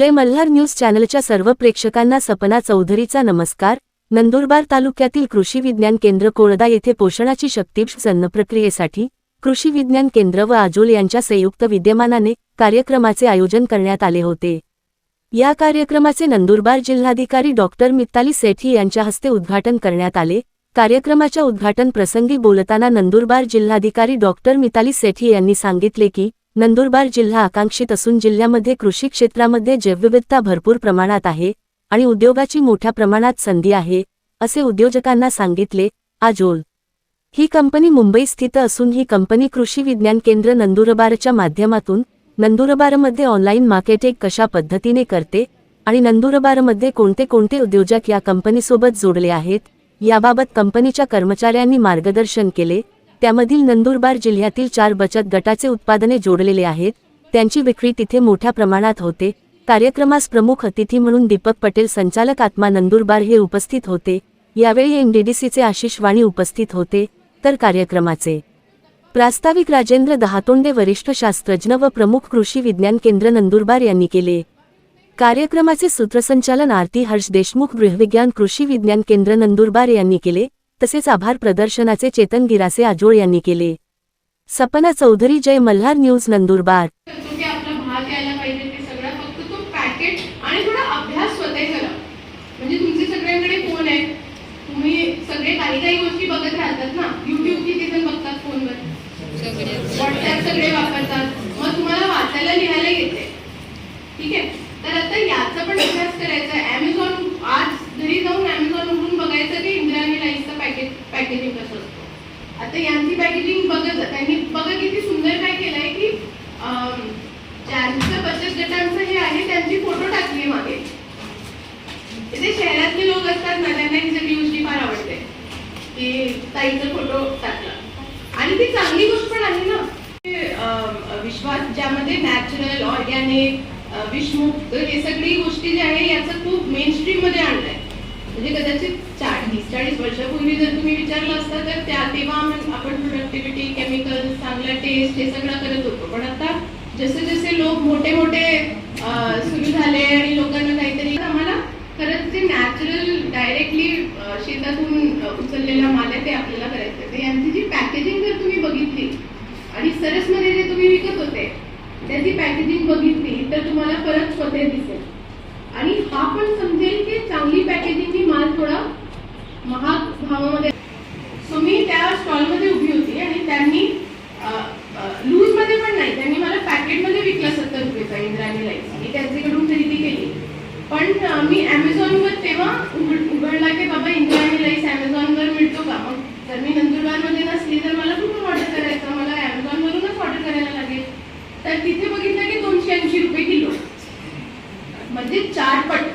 जय Malhar news चॅनलच्या सर्व प्रेक्षकांना सपना चौधरीचा नमस्कार. नंदुरबार तालुक्यातील कृषी विज्ञान केंद्र कोळदा येथे पोषणाची शक्ती अन्नप्रक्रियेसाठी कृषी विज्ञान केंद्र व आजोल यांच्या संयुक्त विद्यमानाने कार्यक्रमाचे आयोजन करण्यात आले होते. या कार्यक्रमाचे नंदुरबार जिल्हाधिकारी डॉक्टर मित्ताली सेठी यांच्या हस्ते उद्घाटन करण्यात आले. कार्यक्रमाच्या उद्घाटन प्रसंगी बोलताना नंदुरबार जिल्हाधिकारी डॉक्टर मिताली सेठी यांनी सांगितले की नंदुरबार जिल्हा आकांक्षित असून जिल्ह्यामध्ये कृषी क्षेत्रामध्ये जैवविविधता भरपूर प्रमाणात आहे आणि उद्योगाची मोठ्या प्रमाणात संधी आहे असे उद्योजकांना सांगितले. आजोल. ही कंपनी मुंबई स्थित असून ही कंपनी कृषी विज्ञान केंद्र नंदुरबारच्या माध्यमातून नंदुरबारमध्ये ऑनलाईन मार्केटिंग कशा पद्धतीने करते आणि नंदुरबारमध्ये कोणते कोणते उद्योजक या कंपनीसोबत जोडले आहेत याबाबत कंपनीच्या कर्मचाऱ्यांनी मार्गदर्शन केले. त्यामधील नंदुरबार जिल्ह्यातील चार बचत गटाचे उत्पादने जोडलेले आहेत. त्यांची विक्री तिथे मोठ्या प्रमाणात होते. कार्यक्रमास प्रमुख अतिथी म्हणून दीपक पटेल संचालक आत्मा नंदुरबार हे उपस्थित होते. यावेळी एनडीडीसीचे आशिष वाणी उपस्थित होते. तर कार्यक्रमाचे प्रास्ताविक राजेंद्र दहातोंडे वरिष्ठ शास्त्रज्ञ व प्रमुख कृषी विज्ञान केंद्र नंदुरबार यांनी केले. कार्यक्रमाचे सूत्रसंचालन आरती हर्ष देशमुख गृहविज्ञान कृषी विज्ञान केंद्र नंदुरबार यांनी केले. तसेच आभार प्रदर्शनाचे चेतन गिरासे आजोळ यांनी केले. सपना चौधरी जय मल्हार न्यूज नंदुरबार. म्हणजे सगळे वापरतात. मग तुम्हाला वाचायला लिहायला येते. ठीक आहे? तर आता याचा पण अभ्यास करायचा आहे. ॲमेझॉन आज घरी जाऊन ॲमेझॉन उघडून बघायचं की इंदिराणी लाईसचं पॅकेट पॅकेजिंग कसं असतं. आता यांची पॅकेजिंग बघत त्यांनी बघा किती सुंदर काय केलंय की अं, ज्यांचं बचत गटांचं हे आहे त्यांची फोटो टाकली मागे. ते शहरातले लोक असतात ना त्यांना ही सगळी गोष्टी फार आवडते. की ताईचा फोटो टाकला. आणि ती चांगली गोष्ट पण आहे ना. ते, विश्वास ज्यामध्ये नॅचरल ऑर्गॅनिक विषमुक्त हे सगळी गोष्टी ज्या आहे याचं खूप मेन स्ट्रीममध्ये आणलंय. म्हणजे कदाचित चाळीस चाळीस वर्षापूर्वी जर तुम्ही विचारलं असता तर त्या तेव्हा आपण प्रोडक्टिव्हिटी केमिकल चांगला टेस्ट हे सगळं करत होतो पण आता जसे जसे लोक मोठे मोठे सुरू झाले आणि लोकांना काहीतरी आम्हाला खरंच जे नॅचरल डायरेक्टली शेतातून उचललेला माल आहे ते आपल्याला करायचं आहे. तर यांची जी पॅकेजिंग जर तुम्ही बघितली आणि सरसमध्ये जे तुम्ही विकत होते त्याची पॅकेजिंग बघितली तर तुम्हाला परत स्वतः दिसेल आपण समजेल की चांगली पॅकेजिंग माल थोडा महाग भावामध्ये सो मी त्या स्टॉलमध्ये उभी होती आणि त्यांनी लूजमध्ये पण नाही त्यांनी मला पॅकेटमध्ये विकला सत्तर रुपयेचा इंद्राणी लाइट मी त्यांच्याकडून खरेदी केली. पण मी ॲमेझॉनवर तेव्हा उघड उघडला की बाबा इंद्राणी राईस ॲमेझॉनवर मिळतो का? मग तर मी म्हणजे चार पट